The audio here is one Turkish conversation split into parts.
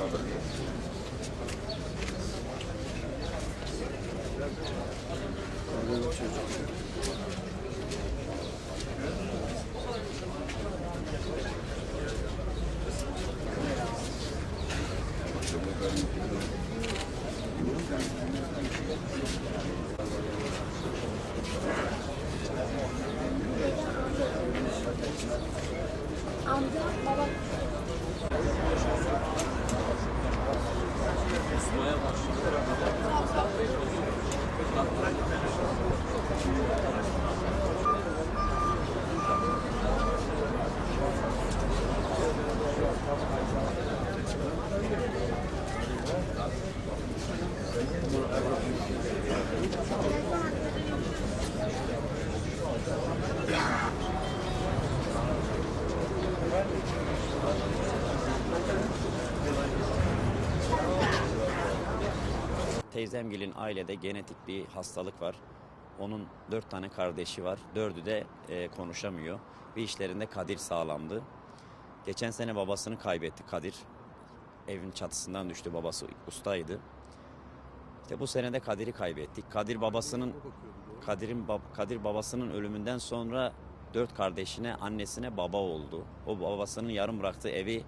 Amca, Teyzemgilin ailede genetik bir hastalık var. Onun dört tane kardeşi var. Dördü de e, konuşamıyor. Bir işlerinde Kadir sağlamdı. Geçen sene babasını kaybetti Kadir. Evin çatısından düştü babası ustaydı. İşte bu sene de Kadir'i kaybettik. Kadir babasının Kadir'in Kadir babasının ölümünden sonra dört kardeşine, annesine baba oldu. O babasının yarım bıraktığı evi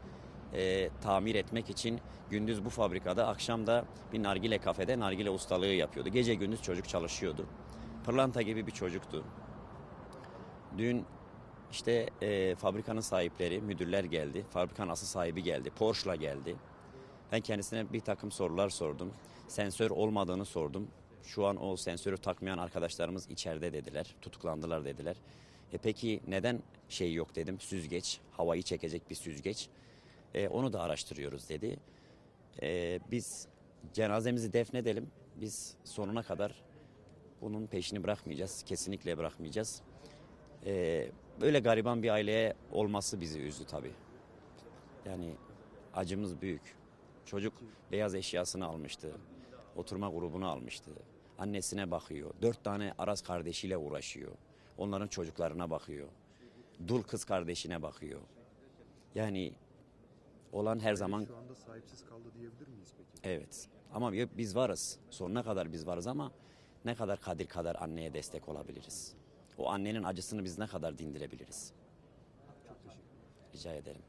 e, tamir etmek için gündüz bu fabrikada, akşam da bir nargile kafede nargile ustalığı yapıyordu. Gece gündüz çocuk çalışıyordu. Pırlanta gibi bir çocuktu. Dün işte e, fabrikanın sahipleri, müdürler geldi. Fabrikanın asıl sahibi geldi. Porsche'la geldi. Ben kendisine bir takım sorular sordum. Sensör olmadığını sordum. Şu an o sensörü takmayan arkadaşlarımız içeride dediler. Tutuklandılar dediler. E peki neden şey yok dedim. Süzgeç, havayı çekecek bir süzgeç. E, onu da araştırıyoruz dedi. E, biz cenazemizi defnedelim. Biz sonuna kadar bunun peşini bırakmayacağız. Kesinlikle bırakmayacağız. E, böyle gariban bir aileye olması bizi üzdü tabii. Yani acımız büyük. Çocuk beyaz eşyasını almıştı. Oturma grubunu almıştı. Annesine bakıyor. Dört tane Aras kardeşiyle uğraşıyor. Onların çocuklarına bakıyor. Dul kız kardeşine bakıyor. Yani olan her zaman Şu anda sahipsiz kaldı diyebilir miyiz peki? evet. Ama bi- biz varız. Sonuna kadar biz varız ama ne kadar Kadir kadar anneye destek olabiliriz? O annenin acısını biz ne kadar dindirebiliriz? Çok teşekkür ederim. Rica ederim.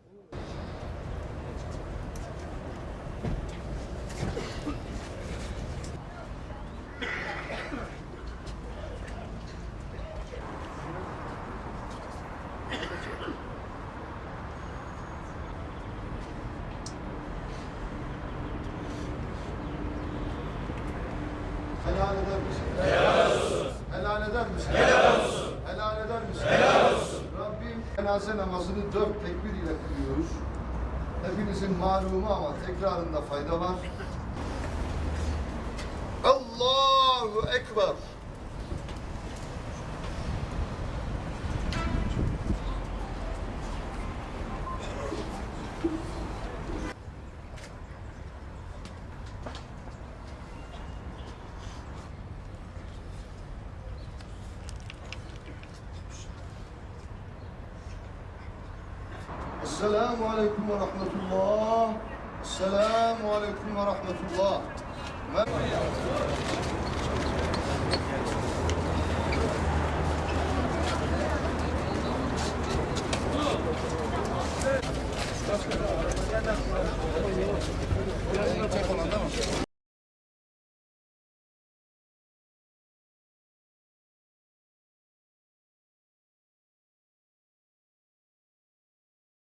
Helal eder misin? Helal olsun. Helal eder misin? Helal olsun. Helal eder misin? Helal olsun. Rabbim cenaze namazını dört tekbir ile kılıyoruz. Hepinizin malumu ama tekrarında fayda var. Allahu Ekber. Esselamu Aleyküm ve Rahmetullah. Esselamu Aleyküm ve Rahmetullah. Çek olan değil mi?